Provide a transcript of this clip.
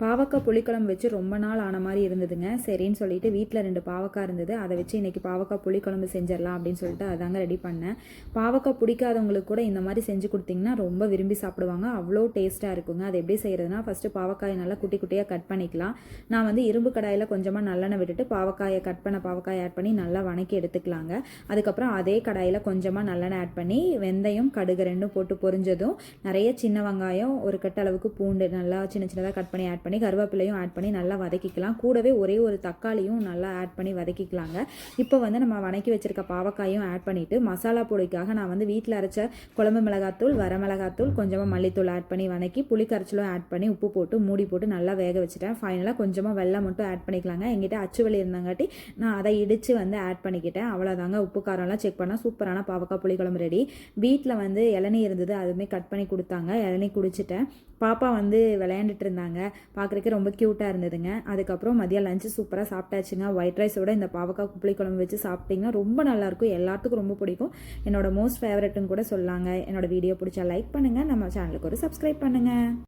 பாவக்காய் புளிக்குழம்பு வச்சு ரொம்ப நாள் ஆன மாதிரி இருந்ததுங்க. சரின்னு சொல்லிட்டு வீட்டில் ரெண்டு பாவக்காய் இருந்தது. அதை வச்சு இன்றைக்கி பாவக்காய் புளிக்குழம்பு செஞ்சிடலாம் அப்படின்னு சொல்லிட்டு அதாங்க ரெடி பண்ணேன். பாவக்காய் பிடிக்காதவங்களுக்கு கூட இந்த மாதிரி செஞ்சு கொடுத்தீங்கன்னா ரொம்ப விரும்பி சாப்பிடுவாங்க. அவ்வளோ டேஸ்ட்டாக இருக்குங்க. அது எப்படி செய்கிறதுனா ஃபஸ்ட்டு பாவக்காயை நல்லா குட்டி குட்டியாக கட் பண்ணிக்கலாம். நான் வந்து இரும்பு கடாயில் கொஞ்சமாக நல்லெண்ணெய் விட்டுட்டு பாவக்காயை கட் பண்ண பாவக்காயை ஆட் பண்ணி நல்லா வணக்கி எடுத்துக்கலாங்க. அதுக்கப்புறம் அதே கடாயில் கொஞ்சமாக நல்லெண்ணெய் ஆட் பண்ணி வெந்தயம் கடுகு ரெண்டும் போட்டு பொரிஞ்சதும் நிறைய சின்ன வெங்காயம் ஒரு கட்ட அளவுக்கு பூண்டு நல்லா சின்ன சின்னதாக கட் பண்ணி ஆட் பண்ணி கருவேப்பிலையும் ஆட் பண்ணி நல்லா வதக்கிக்கலாம். கூடவே ஒரே ஒரு தக்காளியும் நல்லா ஆட் பண்ணி வதக்கிக்கலாங்க. இப்போ வந்து நம்ம வதக்கி வச்சிருக்க பாவக்காயும் ஆட் பண்ணிவிட்டு மசாலா பொடிக்காக நான் வந்து வீட்டில் அரைச்ச குழம்பு மிளகாத்தூள் வரமிளகாத்தூள் கொஞ்சமாக மல்லித்தூள் ஆட் பண்ணி வதக்கி புளி கரைச்சலும் ஆட் பண்ணி உப்பு போட்டு மூடி போட்டு நல்லா வேக வச்சுட்டேன். ஃபைனலாக கொஞ்சமாக வெள்ளம் மட்டும் ஆட் பண்ணிக்கலாங்க. எங்கிட்ட அச்சு வெளி இருந்தங்காட்டி நான் அதை இடித்து வந்து ஆட் பண்ணிக்கிட்டேன். அவ்வளோதாங்க உப்பு காரம்லாம் செக் பண்ணால் சூப்பரான பாவக்காய் புளிக்குழம்பு ரெடி வீட்டில் வந்து இளநீ இருந்தது அதுவுமே கட் பண்ணி கொடுத்தாங்க. இளநீ குடிச்சிட்டேன். பாப்பா வந்து விளையாண்டுட்டு இருந்தாங்க. பார்க்குறக்கு ரொம்ப க்யூட்டாக இருந்ததுங்க. அதுக்கப்புறம் மதியம் லஞ்சு சூப்பராக சாப்பிட்டாச்சுங்க. ஒயிட் ரைஸோட இந்த பாவக்காய் புளி குழம்பு வச்சு சாப்பிட்டிங்கன்னா ரொம்ப நல்லாயிருக்கும் எல்லாத்துக்கும் ரொம்ப பிடிக்கும். என்னோட மோஸ்ட் ஃபேவரட்டுன்னு கூட சொல்லாங்க. என்னோட வீடியோ பிடிச்சா லைக் பண்ணுங்கள் நம்ம சேனலுக்கு ஒரு சப்ஸ்கிரைப் பண்ணுங்கள்